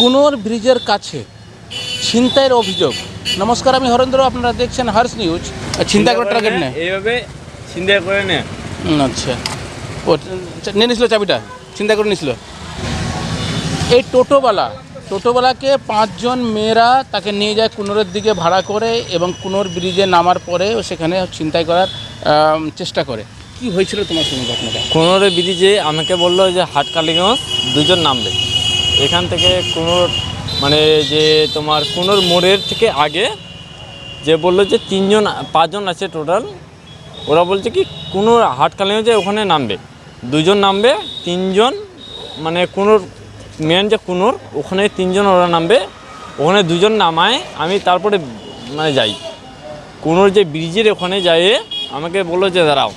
কুনোর ব্রিজের কাছে ছিনতাইয়ের অভিযোগ। নমস্কার আমি হরেন্দ্র আপনারা দেখছেন হার্স নিউজ। চিন্তা করে টার্গেট নেই। এইভাবে চিন্তা করে নে। আচ্ছা। ও নিয়ে নিছিল চাবিটা চিন্তা করে নিছিল। এই টোটোওয়ালা টোটোওয়ালাকে পাঁচজন মেয়েরা তাকে নিয়ে যায় কুনোরের দিকে ভাড়া করে এবং কুনোর ব্রিজে নামার পরে ও সেখানে ছিনতাই করার চেষ্টা করে। কি হয়েছিল তোমার সঙ্গে ঘটনাটা? কোনোরে ব্রিজে আমাকে বলল যে হাটকালিগঞ্জ দুজন নামবে। এখান থেকে কোনোর মানে যে তোমার কোনোর মোড়ের থেকে আগে যে বলল যে তিনজন, পাঁচজন আছে টোটাল ওরা বলছে কি কোনো যে ওখানে নামবে। দুজন নামবে, তিনজন মানে কোনোর মেন যে কোনোর ওখানে তিনজন ওরা নামবে, ওখানে দুজন নামায়, আমি তারপরে মানে যাই। কোনোর যে ব্রিজের ওখানে যাই আমাকে বলল যে দাঁড়াও।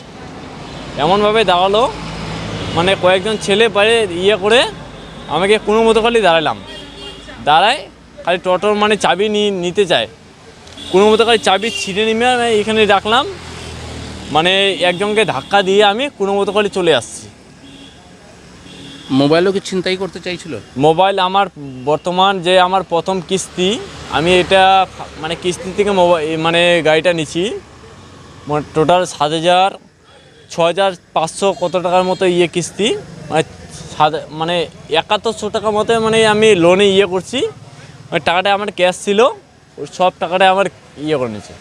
এমনভাবে দাঁড়াল মানে কয়েকজন ছেলে পারে ইয়ে করে আমাকে কোনো মতো খালি দাঁড়ালাম। দাঁড়ায় খালি টোটোর মানে চাবি নিয়ে নিতে চায় কোনো মতো খালি চাবি ছিঁড়ে নিমে আমি এখানে রাখলাম। মানে একজনকে ধাক্কা দিয়ে আমি কোনো মতো খালি চলে আসছি। মোবাইলও কি ছিনতাই করতে চাইছিল? মোবাইল আমার বর্তমান যে আমার প্রথম কিস্তি আমি এটা মানে কিস্তি থেকে মোবাইল মানে গাড়িটা নিছি টোটাল সাত হাজার ছ হাজার পাঁচশো কত টাকার মতো ইয়ে কিস্তি মানে মানে একাত্তরশো টাকা মতো মানে আমি লোনে ইয়ে করছি। ওই টাকাটা আমার ক্যাশ ছিল ওই সব টাকাটা আমার ইয়ে করে নিয়েছে।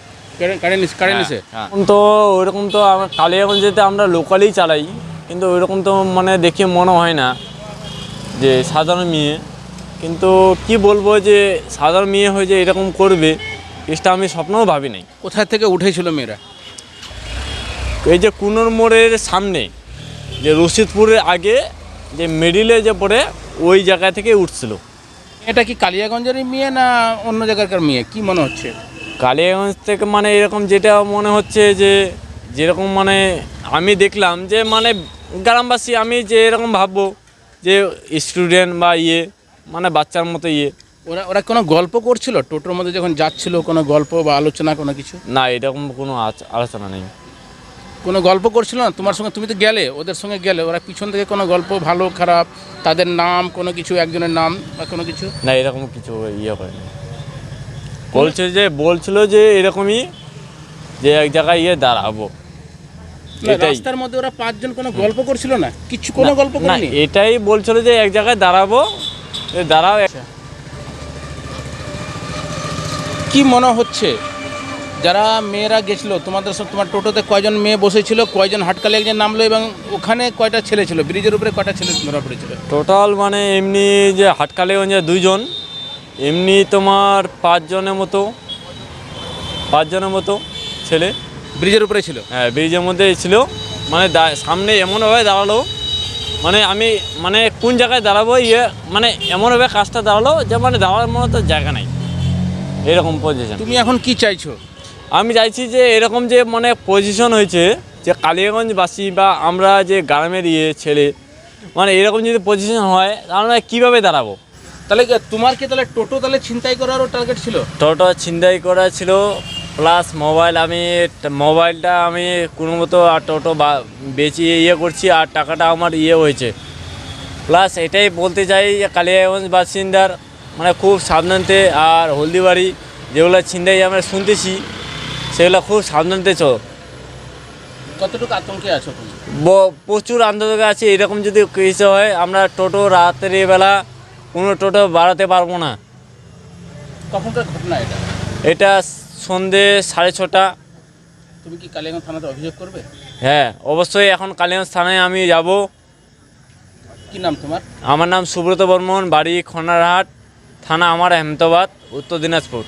নিছে কারে নিছে? এখন তো ওইরকম তো আমার কালিয়াগঞ্জেতে আমরা লোকালেই চালাই কিন্তু ওইরকম তো মানে দেখে মনে হয় না যে সাধারণ মেয়ে। কিন্তু কি বলব যে সাধারণ মেয়ে হয়ে যে এরকম করবে এটা আমি স্বপ্নও ভাবি নাই। কোথা থেকে উঠেছিল মেয়েরা? এই যে কুনোর মোড়ের সামনে যে রশিদপুরের আগে যে মিডিলে যে পড়ে ওই জায়গা থেকে উঠছিল। এটা কি কালিয়াগঞ্জেরই মেয়ে না অন্য জায়গাকার মেয়ে? কি মনে হচ্ছে? কালিয়াগঞ্জ থেকে মানে এরকম যেটা মনে হচ্ছে যে যেরকম মানে আমি দেখলাম যে মানে গ্রামবাসী আমি যে এরকম ভাববো যে স্টুডেন্ট বা ইয়ে মানে বাচ্চার মতো ইয়ে। ওরা ওরা কোনো গল্প করছিল? টোটোর মধ্যে যখন যাচ্ছিল কোনো গল্প বা আলোচনা কোনো কিছু? না এরকম কোনো আলোচনা নেই। কোনো গল্প করছিল না? তোমার সঙ্গে তুমি তো গেলে ওদের সঙ্গে গেলে। ওরা পিছন থেকে কোনো গল্প ভালো খারাপ তাদের নাম কোনো কিছু একজনের নাম বা কোনো কিছু? না এরকম কিছু ইয়ে করেনি বলছে যে বলছিল যে এরকমই যে এক জায়গায় ইয়ে দাঁড়াবো। রাস্তার মধ্যে ওরা পাঁচজন কোনো গল্প করছিল না? কিছু কোনো গল্প না করেনি? এটাই বলছিল যে এক জায়গায় দাঁড়াবো। দাঁড়াও। এক- কি মনে হচ্ছে? যারা মেয়েরা গেছিল তোমাদের সব তোমার টোটোতে কয়জন মেয়ে বসেছিল কয়জন হাটকালে একজন নামলো এবং ওখানে কয়টা ছেলে ছিল? ব্রিজের উপরে কয়টা ছেলে ধরা পড়েছিল? টোটাল মানে এমনি যে হাটকালেগঞ্জে দুইজন এমনি তোমার পাঁচজনের মতো পাঁচজনের মতো ছেলে। ব্রিজের উপরে ছিল? হ্যাঁ ব্রিজের মধ্যে ছিল। মানে সামনে এমনভাবে দাঁড়াল। মানে আমি মানে কোন জায়গায় দাঁড়াবো ইয়ে মানে এমনভাবে কাজটা দাঁড়াল যে মানে দাঁড়ানোর মতো জায়গা নাই। এরকম পজিশন তুমি এখন কি চাইছো? আমি চাইছি যে এরকম যে মানে পজিশন হয়েছে যে কালিয়াগঞ্জবাসী বা আমরা যে গ্রামের ইয়ে ছেলে মানে এরকম যদি পজিশন হয় তাহলে আমরা কীভাবে দাঁড়াবো? তাহলে তোমার কি তাহলে টোটো তাহলে ছিনতাই করারও টার্গেট ছিল? টোটো ছিনতাই করা ছিল প্লাস মোবাইল আমি মোবাইলটা আমি কোনো মতো আর টোটো বা- বেচিয়ে ইয়ে করছি আর টাকাটা আমার ইয়ে হয়েছে। প্লাস এটাই বলতে চাই যে কালিয়াগঞ্জ বাসিন্দার মানে খুব সাবধানতে আর হলদিবাড়ি যেগুলো ছিনতাই আমরা শুনতেছি সেগুলো খুব সাবধানতে চো। কতটুকু আতঙ্কে আছো ব- প্রচুর আন্দোলন আছে এরকম যদি কিছু হয় আমরা টোটো রাতের বেলা কোনো টোটো বাড়াতে পারব না। কখনকার ঘটনা এটা? এটা সন্ধে সাড়ে ছটা। তুমি কি কালিয়াগঞ্জ থানাতে অভিযোগ করবে? হ্যাঁ অবশ্যই এখন কালিগঞ্জ থানায় আমি যাব। কি নাম তোমার? আমার নাম সুব্রত বর্মন বাড়ি খনারহাট থানা আমার আহমেদাবাদ উত্তর দিনাজপুর।